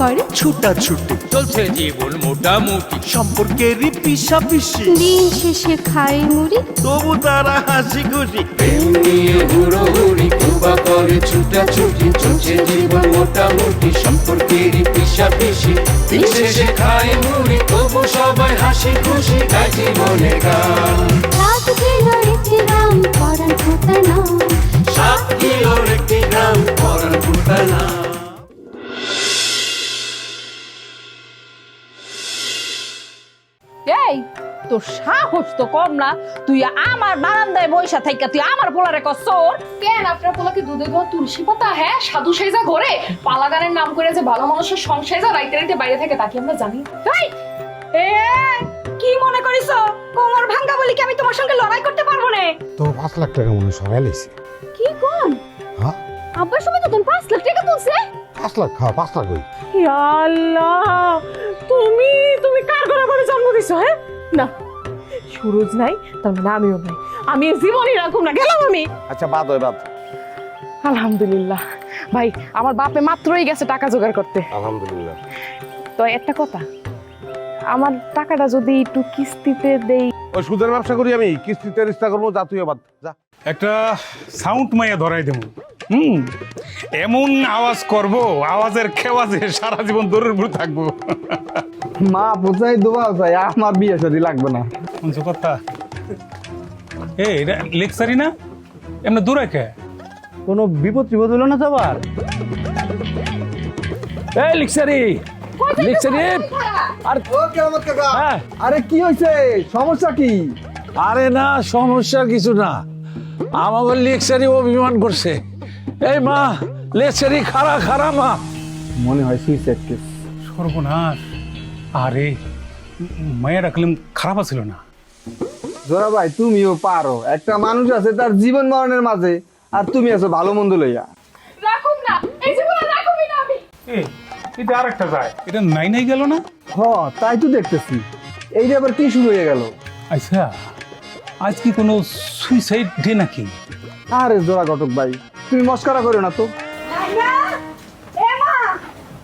করে। ছুটা ছুটি চলছে জীবন মোটামুটি। সম্পর্কেরই পিসা পিসি দিন শেষে খাই মুড়ি। তবু তারা হাসি খুশি। প্রেম নিয়ে হুড়োহুড়ি কুবা করে ছুটাছুটি। চলছে জীবন মোটামুটি সম্পর্কেরই পিসা পিসি দিন শেষে খায় মুড়ি তবু সবাই হাসি খুশি গায় জীবনের গান। রাত গেল একটি গ্রাম পরান খোতার সাত কিলোর একটি গ্রাম এই তোর সাহস তো কম না। তুই আমার বারান্দায় বইসা থাইকা তুই আমার পোলারে কসর কেন আপনার পোলাকে দুধে ধোয়া তুলসী পাতা হ্যাঁ সাধু সাইজা ঘরে? পালাগানের নাম করে যে ভালো মানুষের সংসাইজা রাইতে রাইতে বাইরে থাকে তাকে আমরা জানি। এই এ কি মনে করিস? কোমর ভাঙ্গা বলি কি আমি তোমার সঙ্গে লড়াই করতে পারব না? তো পাঁচ লাখ টাকা মনে সবাই লাইছে। কি কোন? হ্যাঁ। আব্বার সময় তো তুমি পাঁচ লাখ টাকা তুলছে। পাঁচ লাখ খাওয়া পাঁচ লাখ ওই। আল্লাহ তুমি তুমি কার ঘরে ঘরে জন্ম দিছো হ্যাঁ? না সুরজ নাই তার মানে আমিও নাই। আমি জীবনই রাখুম না গেলাম আমি। আচ্ছা বাদ হয় বাদ। আলহামদুলিল্লাহ। ভাই আমার বাপে মাত্রই গেছে টাকা জোগাড় করতে। আলহামদুলিল্লাহ। তো একটা কথা আমার টাকাটা যদি একটু কিস্তিতে দেই। ওই সুদের ব্যবসা করি আমি কিস্তিতে রিস্তা করব যা তুই বাদ যা। একটা সাউন্ড মাইয়া ধরাই দেব। হুম? এমন আওয়াজ করব আওয়াজের খেওয়াজে সারা জীবন দৌড়ের উপর থাকব। মা বুঝাই দোয়া চাই আমার বিয়ে শাদী লাগবে না। শুনছো কথা এই এটা লেকচারি না? এমনি দূরে কে? কোনো বিপদ টিপদ হলো না তো আবার? এই লেকচারি লেকচারি আর হ্যাঁ। আরে কি হয়েছে সমস্যা কি? আরে না সমস্যা কিছু না। আমাকে লেকচারি অভিমান করছে। এই মা লেকচারি খারা খারা মা। মনে হয় সুইসাইড কেস সর্বনাশ। আরে মায়ের রাখলাম খারাপ আছিল না। জোরা ভাই তুমিও পারো। একটা মানুষ আছে তার জীবন মরণের মাঝে আর তুমি আছো ভালো মন্দ লইয়া। রাখুন না এই জীবনে রাখুবই না আমি। এই এটা আরেকটা যায়। এটা নাই নাই গেল না? হ তাই তো দেখতেছি। এইটা আবার কি শুরু হয়ে গেল? আচ্ছা আজ কি কোনো সুইসাইড ডে নাকি? আরে জোড়া ঘটক ভাই তুমি মস্করা করো না তো। এ মা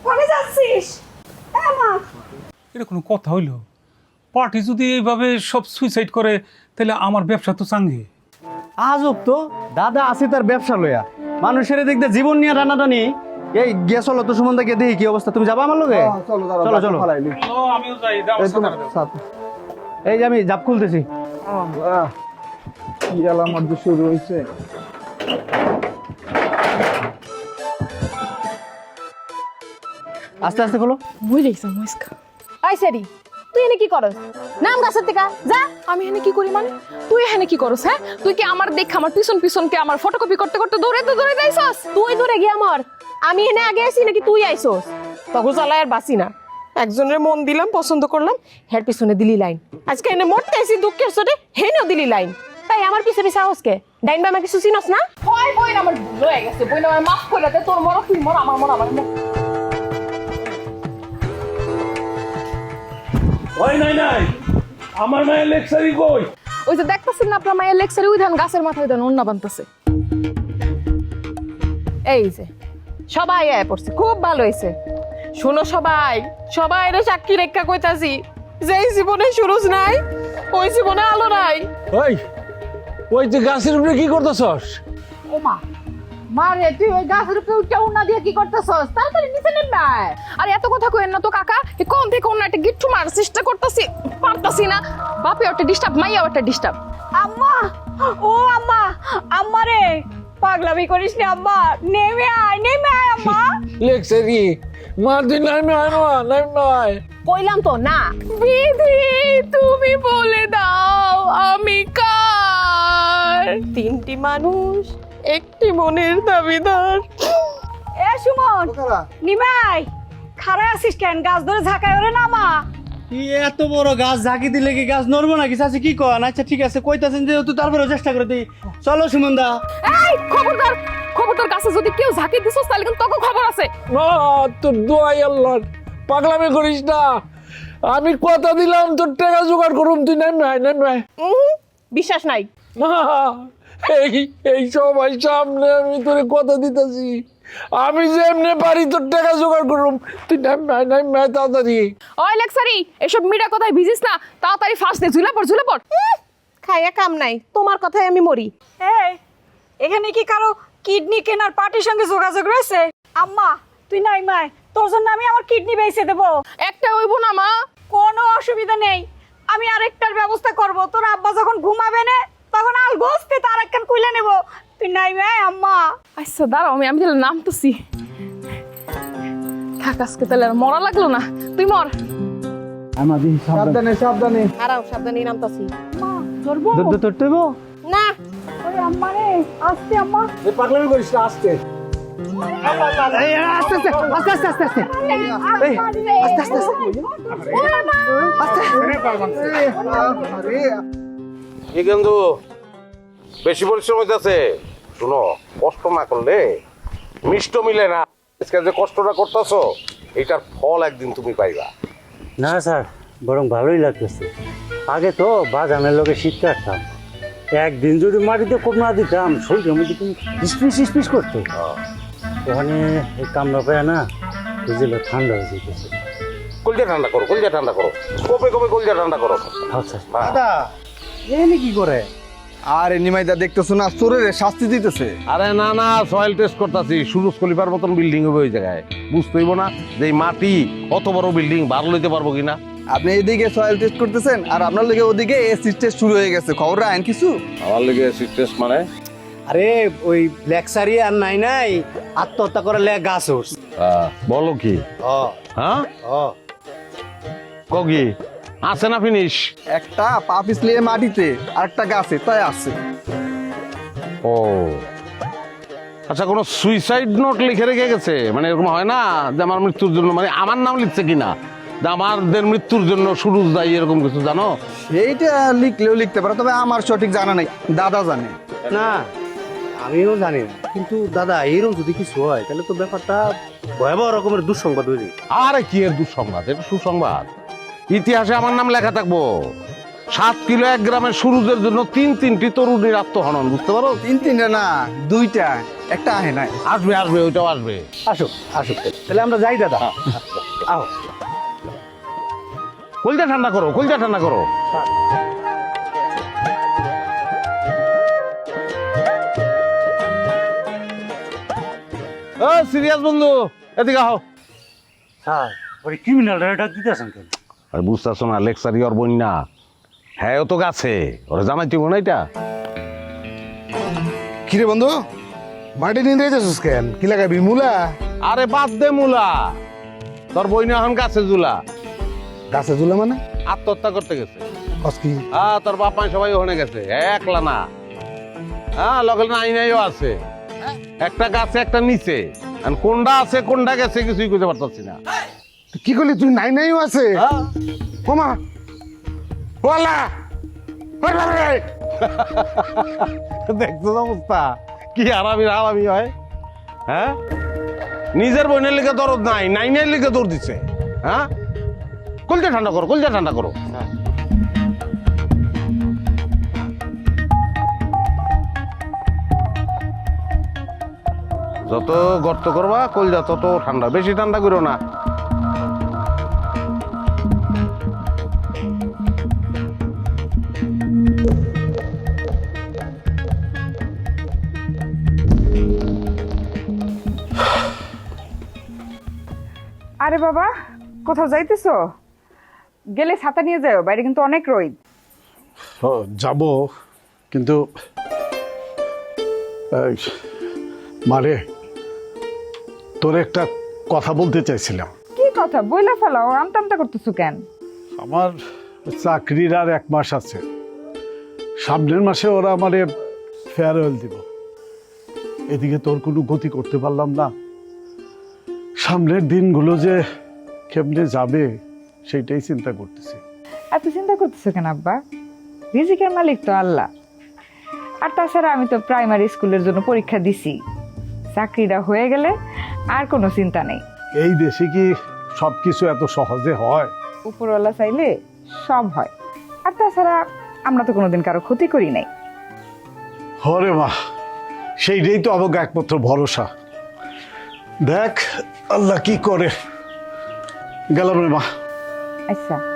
কবে যাচ্ছিস? এ মা। এটা কোনো কথা হইল। পার্টি যদি এইভাবে সব সুইসাইড করে তাহলে আমার ব্যবসা তো চাঙ্গে। আজব তো দাদা আছে তার ব্যবসা লইয়া। মানুষের দেখতে জীবন নিয়ে টানাটানি এই গেছ তো সুমন দেখে দেখি কি অবস্থা। তুমি যাবা আমার লগে? চলো চলো আমিও যাই এই যে আমি জাপ খুলতেছি। কি আলামত শুরু হয়েছে আস্তে আস্তে খোলো মই লেগেছে মস্কা আই সেরি তুই এনে কি করস? নাম গাছের থেকে যা। আমি এখানে কি করি মানে? তুই এখানে কি করস হ্যাঁ? তুই কি আমার দেখ আমার পিছন পিছন কে আমার ফটোকপি করতে করতে দৌড়ে তো দৌড়ে যাইছস? তুই দূরে গিয়ে আমার আমি এনে আগে আইছি নাকি তুই আইছস? তখন চালাই আর বাসি না। একজনের মন দিলাম পছন্দ করলাম হের পিছনে দিলি লাইন। আজকে এনে মরতে আইছি দুঃখের সাথে হেনেও দিলি লাইন। তাই আমার পিছে পিছে আওসকে ডাইন বামা কিছু চিনস না? হয় বই আমার ভুল হয়ে গেছে। বই আমার মাফ করে দে তোর মর তুই মর আমার মর আমার মর। ওই নাই নাই। আমার মায়ের লেকচারি কই? ওই যে দেখতেছেন না আপনার মায়ের লেকচারে উই ধান গাছের মাথায় ধান অন্য বানতেছে এই যে সবাই আয় পড়ছে খুব ভালো হয়েছে। শোনো সবাই সবাই রে সাক্ষী রেখা কইতাছি যেই জীবনে সুরজ নাই ওই জীবনে আলো নাই। ওই ওই তুই গাছের উপরে কি করতেছস? ওমা মারে তুই ওই গাছের উপরে উঠে উন্না দিয়ে কি করতেছস? তাড়াতাড়ি নিচে নেন না আর এত কথা কইেন না তো কাকা। এ কোন থেকে অন্য একটা গিট্টু মার চেষ্টা করতেছি? পারতাছি না। বাপে ওটা ডিস্টার্ব মাইয়া ওটা ডিস্টার্ব আম্মা ও আম্মা আম্মা রে। পাগলামি করিস না আম্মা। নেমে আয় নেমে আয় আম্মা। লেকচারি মা তুই নাই নয় নাই নয় কইলাম তো না। বিধি তুমি বলে দাও আমি কার? তিনটি মানুষ। একটি মনের দাবিদার। এ সুমন নিমাই খাড়া আছিস কেন? গাছ ধরে ঝাঁকায় ওরে নামা। কি এত বড় গাছ ঝাঁকি দিলে কি গাছ নড়বো নাকি? চাচি কি কন? আচ্ছা ঠিক আছে কইতাছেন যেহেতু তারপরে চেষ্টা করে দিই চলো সুমন দা এই খবরদার খবরদার কাছে যদি কেউ ঝাঁকি দিছস তাহলে কিন্তু তোকে খবর আছে। না তোর দোয়াই আল্লাহ পাগলামি করিস না। আমি কথা দিলাম তোর টাকা জোগাড় করুম। তুই নেমে আয় উহুম, বিশ্বাস নাই। না এই এই সবাই সামনে আমি তোরে কথা দিতেছি। আমি যেমনি পারি তোর টাকা জোগাড় করুম। তুই আয় নেমে আয় তাড়াতাড়ি। ওই লেক্সারি এসব মিডা কথায় ভিজিস না। তাড়াতাড়ি ফাঁস দে ঝুলে পড় ঝুলে পড়। খাইয়া কাম নাই। তোমার কথায় আমি মরি। এই এখানে কি কারও কিডনি কেনার পার্টির সঙ্গে যোগাযোগ রয়েছে? আম্মা তুই নাই মাই তোর জন্য আমি আমার কিডনি বেঁচে দেবো। একটা হইব না মা। কোনো অসুবিধা নেই। আমি আরেকটার ব্যবস্থা করব। তোর আব্বা যখন ঘুমাবে না তখন আল গোস্তে তার একখান কুইলে নেব। তুই নাই মাই আম্মা। আচ্ছা দাঁড়াও আমি আমি তাহলে নামতেছি। থাক আজকে তাহলে আর মরা লাগল না। তুই মর। সাবধানে। সাবধানে আরাম সাবধানে নামতাছি। মা ধরবো? ধরতে হইব? না। ওই আম্মা রে আসতে আম্মা। পাগলামি করিস না আস্তে এই, আস্তে আস্তে আস্তে আস্তে আস্তে আস্তে। এই, আস্তে আস্তে কি কিন্তু বেশি পরিশ্রম হইতেছে? শুনো কষ্ট না করলে মিষ্ট মিলে না। আজকে যে কষ্টটা করতেছো এটার ফল একদিন তুমি পাইবা। না স্যার বরং ভালোই লাগতেছে। আগে তো বাজানের লোকে শীত কাটতাম। একদিন যদি মাটিতে কোপ না দিতাম শরীরের মধ্যে তুমি স্পিস স্পিস করতো। ওখানে এই কামড়া পায় না বুঝলে ঠান্ডা হয়ে যেতেছে কলজা ঠান্ডা করো কলজা ঠান্ডা করো। কপে কপে কলজা ঠান্ডা করো। আচ্ছা। দাদা এনে কি করে? আরে নিমাইদা দেখতেছো না চোরের শাস্তি দিতেছে। আরে না না সয়েল টেস্ট করতেছি সুরজ কলিপার মতন বিল্ডিং হবে ওই জায়গায়। বুঝতে হইব না যে এই মাটি অত বড় বিল্ডিং বার লইতে পারব কিনা। আপনি এদিকে সয়েল টেস্ট করতেছেন আর আপনার লোকে ওদিকে এসিড টেস্ট শুরু হয়ে গেছে। খবর আইন কিছু? আমার লিগে অ্যাসিড টেস্ট মানে? আরে ওই লেকচারি আর নাই নাই আত্মহত্যা করে লে গাছ আহ, বলো কি? হ্যাঁ? ও কগি আছে না ফিনিশ একটা পা পিছলিয়ে মাটিতে আর একটা গাছে তাই আছে। ও। আচ্ছা কোনো সুইসাইড নোট লিখে রেখে গেছে? মানে এরকম হয় না যে আমার মৃত্যুর জন্য মানে আমার নাম লিখছে কিনা? যে আমাদের মৃত্যুর জন্য সুরজ দায়ী এরকম কিছু জানো? সেইটা লিখলেও লিখতে পারে তবে আমার সঠিক জানা নাই। দাদা জানে। না আমিও জানি না। কিন্তু দাদা এইরকম যদি কিছু হয় তাহলে তো ব্যাপারটা ভয়াবহ রকমের দুঃসংবাদ হয়ে যায়। আরে কি এর দুঃসংবাদ? এটা সুসংবাদ। ইতিহাসে আমার নাম লেখা থাকব। সাত কিলো এক গ্রামের সুরুজের জন্য তিন তিনটি তরুণীর আত্মহনন বুঝতে পারো? তিন তিনটা না দুইটা একটা আহে নাই। আসবে আসবে ওইটাও আসবে। আসুক আসুক তাহলে আমরা যাই দাদা। আও। কলজা ঠান্ডা করো কলজা ঠান্ডা করো। ও সিরিয়াস বন্ধু এদিকে আহ। স্যার ওই ক্রিমিনাল ডাক দিতেছেন কেন? আর বুঝতেছো না লেকচারি ওর বই না। হ্যাঁ ও তো গাছে। ওরা জানাই দিব না এটা? কিরে বন্ধু? মাটি নিয়ে যাচ্ছিস কেন? কি লাগাবি মূলা? আরে বাদ দে মুলা। তোর বই না এখন গাছে জুলা গাছে ঝুলে মানে? আত্মহত্যা করতে গেছে। কস কি? হ্যাঁ তোর বাপ মাই সবাই ওখানে গেছে। একলা না। হ্যাঁ লগের নাই নাইও আছে। একটা গাছে একটা নিচে। আর কোনটা আছে কোনটা গেছে কিছুই বুঝতে পারতাছি না। কি করলি? তুই নাই নাইও আছে? ওমা। ওয়ালা ওয়ালা দেখছ অবস্থা? কি আরামি আরামি হয়? হ্যাঁ? নিজের বোনের লিগে দরদ নাই নাইনের লিগে দৌড় দিচ্ছে হ্যাঁ? কলজা ঠান্ডা করো কলজা ঠান্ডা করো। যত গর্ত করবা কলজা তত ঠান্ডা। বেশি ঠান্ডা করো না। আরে বাবা কোথাও যাইতেছো? গেলে ছাতা নিয়ে যাও বাইরে কিন্তু অনেক রোদ। ও যাব কিন্তু মারে তোর একটা কথা বলতে চাইছিলাম। কি কথা? বইলা ফেলাও আমতা আমতা করতেছো কেন? আমার চাকরির আর এক মাস আছে। সামনের মাসে ওরা আমারে ফেয়ারওয়েল দিব। এদিকে তোর কোনো গতি করতে পারলাম না। সামনের দিনগুলো যে কেমনে যাবে সেইটাই চিন্তা করতেছি। এত চিন্তা করতেছো কেন আব্বা? রিজিকের মালিক তো আল্লাহ। আর তাছাড়া আমি তো প্রাইমারি স্কুলের জন্য পরীক্ষা দিছি। চাকরিটা হয়ে গেলে আর কোনো চিন্তা নেই। এই দেশে কি সব কিছু এত সহজে হয়? উপরওয়ালা চাইলে সব হয়। আর তাছাড়া আমরা তো কোনোদিন কারও ক্ষতি করি নাই। হরে মা সেইটাই তো আমাকে একমাত্র ভরসা। দেখ আল্লাহ কি করে? গেলাম রে মা। আচ্ছা।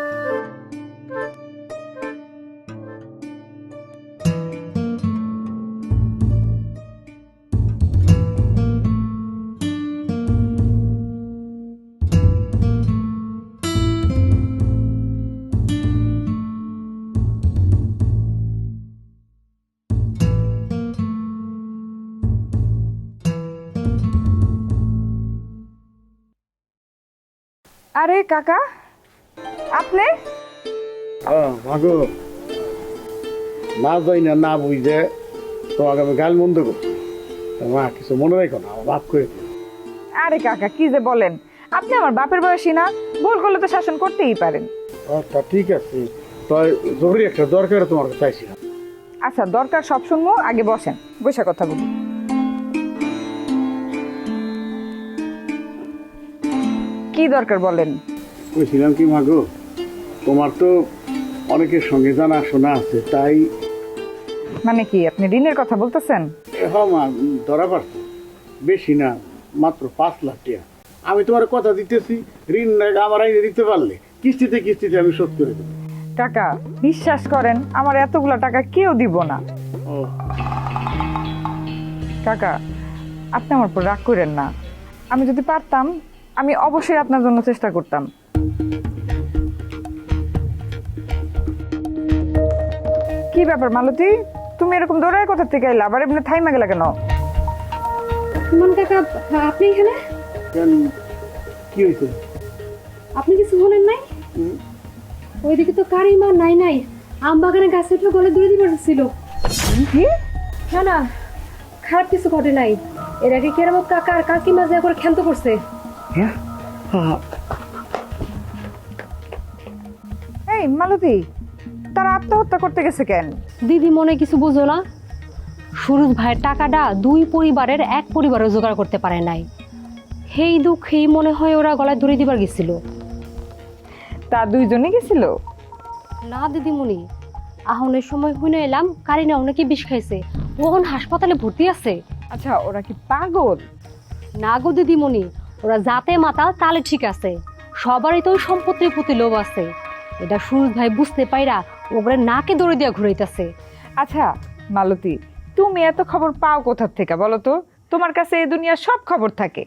আরে কাকা আপনি? মাগো না যাই না না বুঝে তোমাকে আমি গাল মন্দ করছি মা কিছু মনে রেখো না আমার বাপ করে আরে কাকা কি যে বলেন? আপনি আমার বাপের বয়সী না ভুল করলে তো শাসন করতেই পারেন। আচ্ছা ঠিক আছে। তাই জরুরি একটা দরকার তোমার চাইছিলাম। আচ্ছা দরকার সব শুনব আগে বসেন বসে কথা বলি। কি দরকার বলেন? বলছিলাম কি মাগো তোমার তো অনেকের সঙ্গে জানা শোনা আছে তাই মানে কি আপনি ঋণের কথা বলতেছেন? হ্যাঁ মা ধরা পারছ বেশি না মাত্র পাঁচ লাখ টাকা। আমি তোমার কথা দিতেছি ঋণ না আমার আইনে দিতে পারলে। কিস্তিতে কিস্তিতে আমি শোধ করে দেবো। টাকা বিশ্বাস করেন আমার এতগুলা টাকা কেউ দিব না। ও। কাকা আপনি আমার উপর রাগ করেন না। আমি যদি পারতাম আমি অবশ্যই আপনার জন্য চেষ্টা করতাম। কি ব্যাপার মালতী? তুমি এরকম দৌড়ায় কোথা থেকে এলে আবার এমনি থাইমা গেলা কেন? সুমন কাকা আপনি এখানে? কেন? কি হয়েছে আপনি কিছু বলেন নাই? ওইদিকে তো কারিমা নাই নাই। আম বাগানে গাছে উঠে গলে দূরে দিবার ছিল। কি? না না খারাপ কিছু ঘটে নাই। এর আগে কেরামত কাকা আর কাকিমা যা করে ক্ষান্ত করছে। এই মালতী তারা আত্মহত্যা করতে গেছে কেন? দিদি মনে কিছু বুঝো না? সুরজ ভাইয়ের টাকাটা দুই পরিবারের এক পরিবারও জোগাড় করতে পারে নাই। সেই দুঃখেই মনে হয় ওরা গলায় দড়ি দিবার গেছিল। তা দুইজনে গেছিল? না দিদিমণি। আহনের সময় শুনে এলাম কারিনা অনেকে বিষ খাইছে। ও এখন হাসপাতালে ভর্তি আছে। আচ্ছা ওরা কি পাগল? না গো দিদিমণি। ওরা জাতে মাতাল তালে ঠিক আছে। সবারই তো সম্পত্তির প্রতি লোভ আছে। এটা সুরজ ভাই বুঝতে পাইরা ওগুলো নাকে দৌড়ে দিয়া ঘুরাইতেছে। আচ্ছা মালতী তুমি এত খবর পাও কোথার থেকে বলো তো? তোমার কাছে এই দুনিয়ার সব খবর থাকে।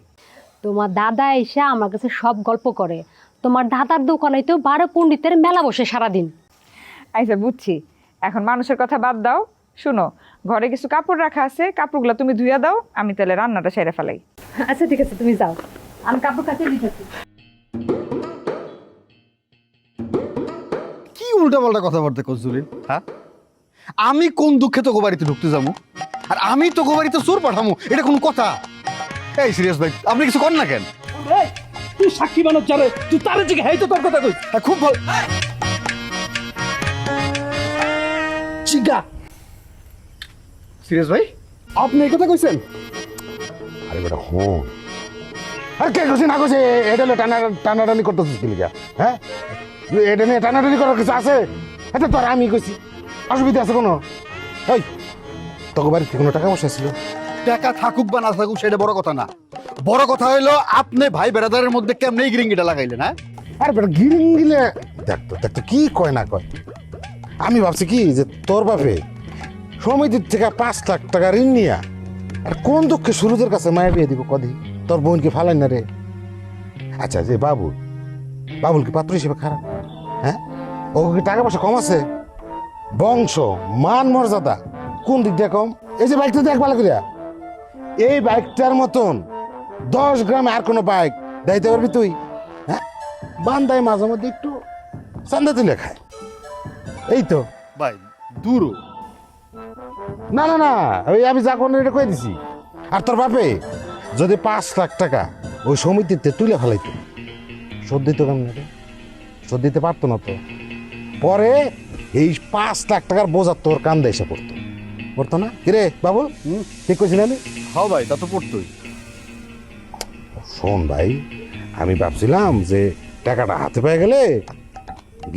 তোমার দাদা এসে আমার কাছে সব গল্প করে। তোমার দাদার দোকানে তো বারো পণ্ডিতের মেলা বসে সারাদিন। আচ্ছা বুঝছি। এখন মানুষের কথা বাদ দাও। শুনো ঘরে কিছু কাপড় রাখা আছে কাপড়গুলো তুমি ধুইয়া দাও আমি তাহলে রান্নাটা সেরে ফেলাই। আচ্ছা ঠিক আছে তুমি যাও। আমি কাপড় কাছে দিতেছি। কি উল্টাপাল্টা কথাবার্তা কজুরি হ্যাঁ? আমি কোন দুঃখে তোকে বাড়িতে ঢুকতে যাব? আর আমি তোকে বাড়িতে চোর পাঠামো? এটা কোনো কথা? এই সিরিয়াস ভাই আপনি কিছু কর না কেন? তুই সাক্ষী বানো চারে তুই তারে জিগে হেই তো তোর কথা কই হ্যাঁ, খুব ভালো। চিগা সিরিয়াস ভাই? আপনি এই কথা কইছেন? আরে বেটা হন। আর কে কইছে? না কইছে এটা হলো টানা টানাটানি করতেছিস কি লিগা? হ্যাঁ? এটা নিয়ে টানাটানি করার কিছু আছে? এটা তো আর আমি কইছি। অসুবিধা আছে কোনো? এই তোকে বাড়িতে কোনো টাকা পয়সা ছিল? টাকা থাকুক বা না থাকুক সেটা বড় কথা না। বড় কথা হইল আপনি ভাই বেড়াদারের মধ্যে কেমনে গিরিঙ্গিটা লাগাইলেন হ্যাঁ? আরে বেটা গিরিং গিলে দেখ তো দেখ তো কি কয় না কয়? আমি ভাবছি কি যে তোর বাপে সমিতির থেকে পাঁচ লাখ টাকা ঋণ নিয়া আর কোন দুঃখে সুরজের কাছে মায়া বিয়ে দিব কদি তোর বোনকে ফালাই না রে। আচ্ছা যে বাবুল বাবুল কি পাত্র হিসেবে খারাপ? হ্যাঁ? ও কি টাকা পয়সা কম আছে? বংশ মান মর্যাদা কোন দিক দিয়ে কম? এই যে বাইকটা দেখ ভালো করিয়া। এই বাইকটার মতন দশ গ্রামে আর কোনো বাইক দাইতে পারবি তুই? হ্যাঁ? বান্দায় মাঝে মধ্যে একটু চান্দা তুলে খায়। এই তো। ভাই দূর। না না না ওই আমি যা কোনো এটা কয়ে দিছি? আর তোর বাপে? যদি পাঁচ লাখ টাকা ওই সমিতিতে তুলে ফেলাইতো শোধ দিত কেমন শোধ দিতে পারতো না তো। পরে এই পাঁচ লাখ টাকার বোঝা তোর কান্দে এসে পড়তো। পড়তো না? কিরে বাবু? ঠিক করছি না আমি হ্যাঁ ভাই তা তো পড়তোই। শোন ভাই আমি ভাবছিলাম যে টাকাটা হাতে পেয়ে গেলে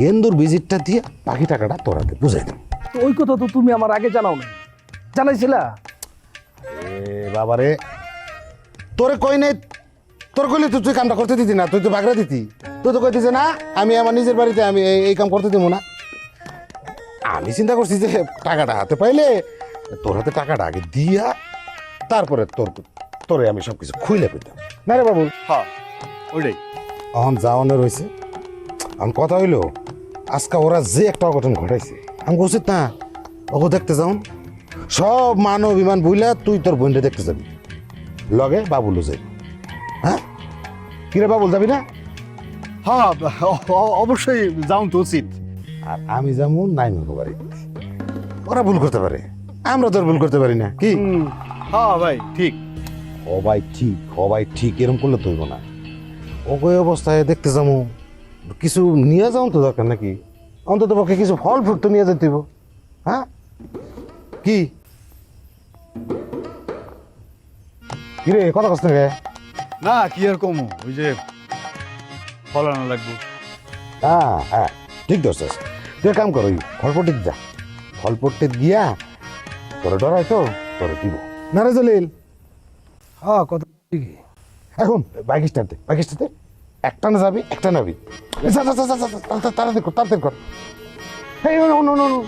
গেন্দুর ভিজিটটা দিয়ে বাকি টাকাটা তোর হাতে বুঝাই দাম ওই কথা তো তুমি আমার আগে জানাও না জানাইছিলা? এ বাবারে তোরে কই নাই? তোর কইলে তুই তুই কামটা করতে দিতি না তুই তো বাগড়া দিতি। তুই তো কইতিস না আমি আমার নিজের বাড়িতে আমি এই- কাম করতে দেবো না। আমি চিন্তা করছি যে টাকাটা হাতে পাইলে তোর হাতে টাকাটা আগে দিয়া তারপরে তোর তোরে আমি সব কিছু খুইলে পেতাম না রে বাবু? হ্যাঁ ওইটাই। এখন যাওয়ানো রয়েছে এখন কথা হইল আজকে ওরা যে একটা অঘটন ঘটাইছে আমি উচিত না ওকে দেখতে যাও সব মানব বিমান বুইলা তুই তোর বোনটা দেখতে যাবি। লগে বাবুলও যাবি হ্যাঁ? কিরে বাবুল যাবি না? হ্যাঁ অবশ্যই যাও তো উচিত। আর আমি যেমন নাই মেঘ বাড়ি। ওরা ভুল করতে পারে। আমরা তোর ভুল করতে পারি না কি? হ্যাঁ ভাই ঠিক। সবাই ঠিক সবাই ঠিক এরকম করলে তৈব না। ওকে অবস্থায় দেখতে যাব। কিছু নিয়ে যাও তো দরকার নাকি? অন্তত পক্ষে কিছু ফল ফ্রুট তো নিয়ে যেতে। হ্যাঁ? কি? কিরে কথা কষ্ট রে না কি আর কমু ওই যে ফলানো লাগবে হ্যাঁ হ্যাঁ ঠিক ধরছিস তুই এক কাম কর ওই ফলপট্টিতে যা ফলপট্টিত গিয়া তোর ডরাই তো তোরে দিব না রে জলিল হ্যাঁ কথা ঠিকই এখন বাইক স্টার্টে বাইক স্টার্টে একটা না যাবি একটা নাবি তাড়াতাড়ি কর তাড়াতাড়ি কর এই no no no no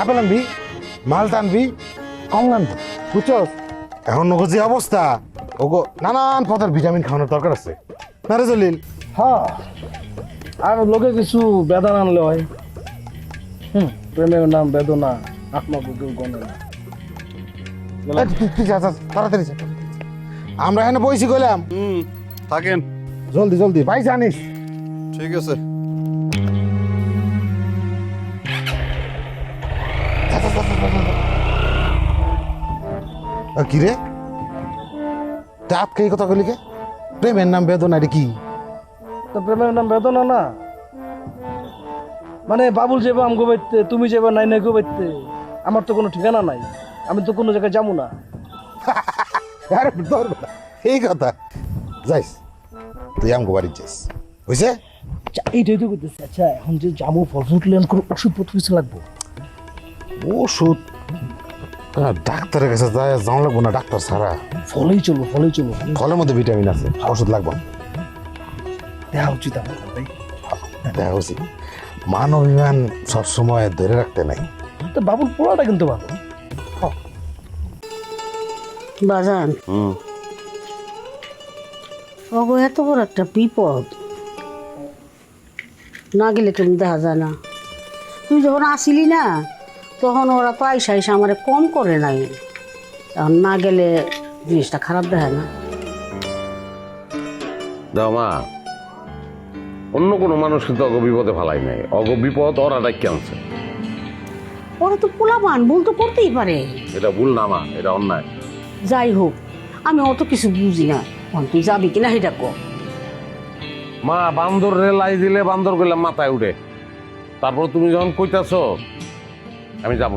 apple আনবি মালটা আনবি কমলা আনবি বুঝছস? এখন ওগো যে অবস্থা ওগো নানান পদের ভিটামিন খাওয়ানোর দরকার আছে। না রে জলিল? হ্যাঁ। আর লোকে কিছু বেদনা আনলে হয়। হুম প্রেমের নাম বেদনা কেউ গণে না তাড়াতাড়ি আমরা এখানে বইছি গেলাম হুম থাকেন। জলদি জলদি ভাই জানিস। ঠিক আছে। কি রে? আজকে এই কথা কইলি কে? প্রেমের নাম বেদনা রে কি? তো প্রেমের নাম বেদনা না? মানে বাবুল যাবে আম গোবাইতে তুমি যাবে নাই নাই গোবাইতে আমার তো কোনো ঠিকানা নাই আমি তো কোনো জায়গায় যাব না। আরে তোর এই কথা। যাইস তুই আমগো বাড়ি যাইস। বুঝছে আচ্ছা এইটাই তো করতেছি। আচ্ছা এখন যে জামু ফল ফ্রুট লেন করে ওষুধপত্র কিছু লাগবো? ওষুধ ডাক্তারের কাছে যায় যাওয়া লাগবো না ডাক্তার ছাড়া। ফলেই চলবো ফলেই চলবো। ফলের মধ্যে ভিটামিন আছে ওষুধ লাগবো। দেখা উচিত আমার ভাই। দেখা উচিত। মান অভিমান সবসময় ধরে রাখতে নাই। তো বাবুর পোড়াটা কিন্তু ভালো। বাজান। হুম। ওগো এত বড় একটা বিপদ। না গেলে তুমি দেখা যায় না। তুই যখন আসিলি না তখন ওরা আইসা আইসা আমার কম করে নাই। এখন না গেলে জিনিসটা খারাপ দেখায় না। দাও মা অন্য কোনো মানুষ কিন্তু বিপদে ফেলাই নাই। বিপদ ওরা ডাকি আনছে। ওরা তো পোলাবান ভুল তো করতেই পারে। এটা ভুল না মা এটা অন্যায়। যাই হোক আমি অত কিছু বুঝি না। তুই যাবি কিনা সেটা কর মা বান্দর রে লাই দিলে বান্দর করলাম মাথায় উঠে। তারপর তুমি যখন কইতাছ আমি যাব।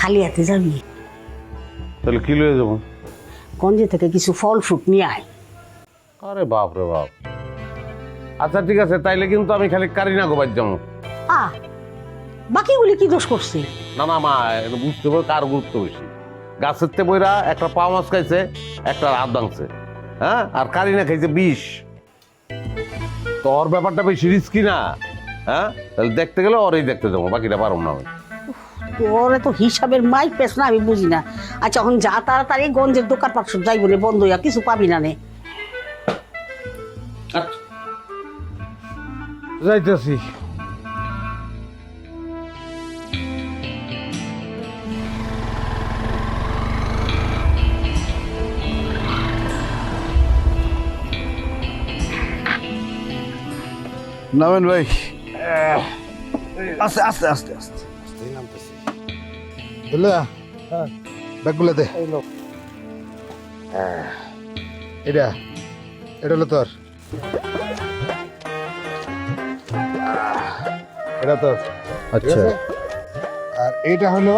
খালি হাতে যাবি? তাহলে কি লয়ে যাব? গঞ্জে থেকে কিছু ফল ফ্রুট নিয়ে আয়। আরে বাপ রে বাপ। আচ্ছা ঠিক আছে তাইলে কিন্তু আমি খালি কারিনা গোবাই যাব আ বাকিগুলি কি দোষ করছে? না না মা এটা বুঝতে পারো কার গুরুত্ব বেশি। গাছের তে বইরা একটা পা মাছ খাইছে একটা হাত ভাঙছে হ্যাঁ? আর কারিনা খাইছে বিষ। তোর ব্যাপারটা বেশি রিস্কি না। হ্যাঁ? তাহলে দেখতে গেলে ওরই দেখতে যাব বাকিটা পারব না আমি। তোর তো হিসাবের মাই পেস না আমি বুঝি না। আচ্ছা এখন যা তাড়াতাড়ি গঞ্জের দোকান পাট সব যাইব রে বন্ধ হইয়া কিছু পাবি না নে। যাইতেছি। নামেন ভাই। আস্তে আস্তে আস্তে আস্তে। বুঝলা ব্যাগগুলো দে। এটা এটা হলো তোর। এটা তোর। আচ্ছা। আর এইটা হলো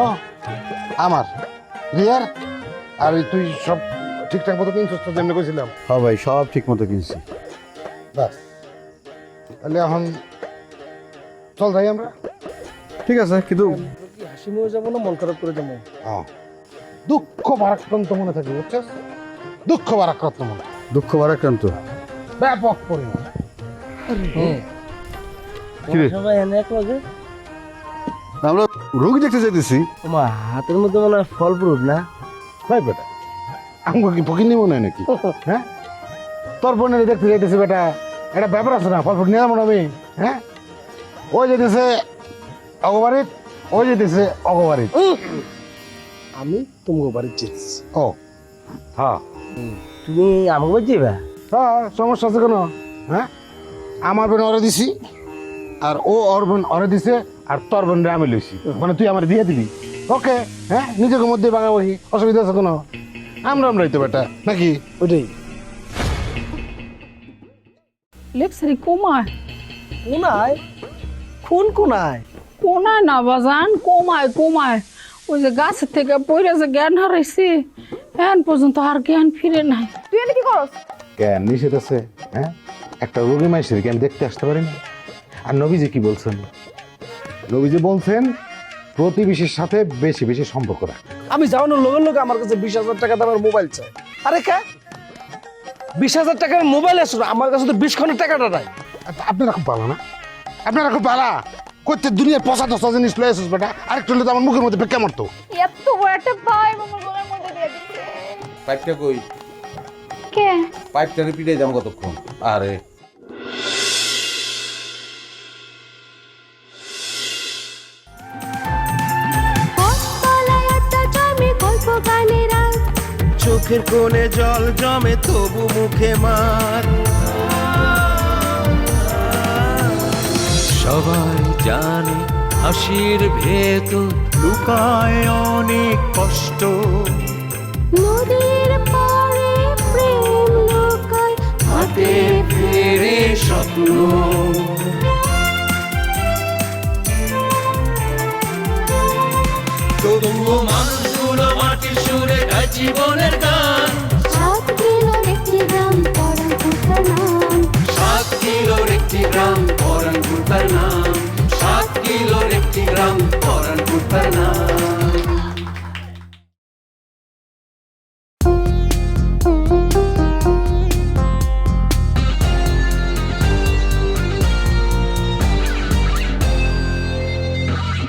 আমার। ক্লিয়ার? আর তুই সব ঠিকঠাক মতো কিনছিস তো যেমনি কইছিলাম? হ্যাঁ ভাই সব ঠিক মতো কিনছি। বাস তাহলে এখন চল যাই আমরা। ঠিক আছে কিন্তু হাসি মুখে যাব না মন খারাপ করে যাব? হ্যাঁ। দুঃখ ভারাক্রান্ত মনে থাকে বুঝছিস? দুঃখ ভারাক্রান্ত মনে দুঃখ ভারাক্রান্ত? ব্যাপক পরিমাণ। কি রে? সবাই এনে এক লগে? আমরা রোগী দেখতে যাইতেছি। তোমার হাতের মধ্যে মনে হয় ফল না? ভাই বেটা আমাকে কি ফকির নিব না নাকি? হ্যাঁ? তোর বোনের দেখতে যাইতেছি বেটা এটা ব্যাপার আছে না ফল ফুট নিয়ে যাব না আমি হ্যাঁ? ওই যেতেছে অগবারিত ওই যেতেছে অগবারিত আমি তোমাকে বাড়ি যেতেছি। ও। হ্যাঁ। তুমি আমাকে বাড়ি যাবে হ্যাঁ সমস্যা আছে কোনো? হ্যাঁ? আমার বোন অরে দিছি আর ও ওর বোন অরে দিছে আর তোর বোন আমি লইছি। মানে তুই আমার দিয়ে দিবি। ওকে হ্যাঁ? নিজেকে মধ্যে বাঙাবাহি অসুবিধা আছে কোনো? আমরা আমরাই তো বেটা নাকি? ওইটাই লেপসারি কমায়? কোনায়? কোন কোনায়? কোনায় না বাজান কমায় কমায়। ওই যে গাছের থেকে পড়ে যে জ্ঞান হারাইছি এখন পর্যন্ত আর জ্ঞান ফিরে নাই। তুই এনে কি করস? কেন নিষেধ আছে হ্যাঁ? একটা রোগী মাইসের কি আমি দেখতে আসতে পারি না আর নবীজি কি বলছেন? নবীজি বলছেন প্রতিবেশীর সাথে বেশি বেশি সম্পর্ক রাখ। আমি যাওয়ানোর লোকের লোক আমার কাছে বিশ হাজার টাকা দামের মোবাইল চাই আরে কে? বিশ হাজার টাকার মোবাইল আছে আমার কাছে তো বিশ খানের টাকাটা নাই। আপনারা খুব ভালো না। আপনারা খুব ভালো। করতে দুনিয়ার পচা দশটা জিনিস লয়ে আসিস বেটা। আরেকটু হলে তো আমার মুখের মধ্যে বেকা মারতো এত বড় একটা ভাই আমার গলার মধ্যে দিয়ে পাইপটা কই? কে? পাইপটা রিপিটে যাম কতক্ষণ? আরে। চোখের কোণে জল জমে তবু মুখে মার। সবাই জানে হাসির ভেত লুকায় অনেক কষ্ট। নদীর পারে প্রেম লুকায় হাতে ফেরে স্বপ্ন। তবুও সুরে জীবনের গান। সাত কিলোর একটি গ্রাম পড়া সাত কিলোর একটি গ্রাম তার নাম। সাত কিলোর একটি গ্রাম পরানপুর নাম।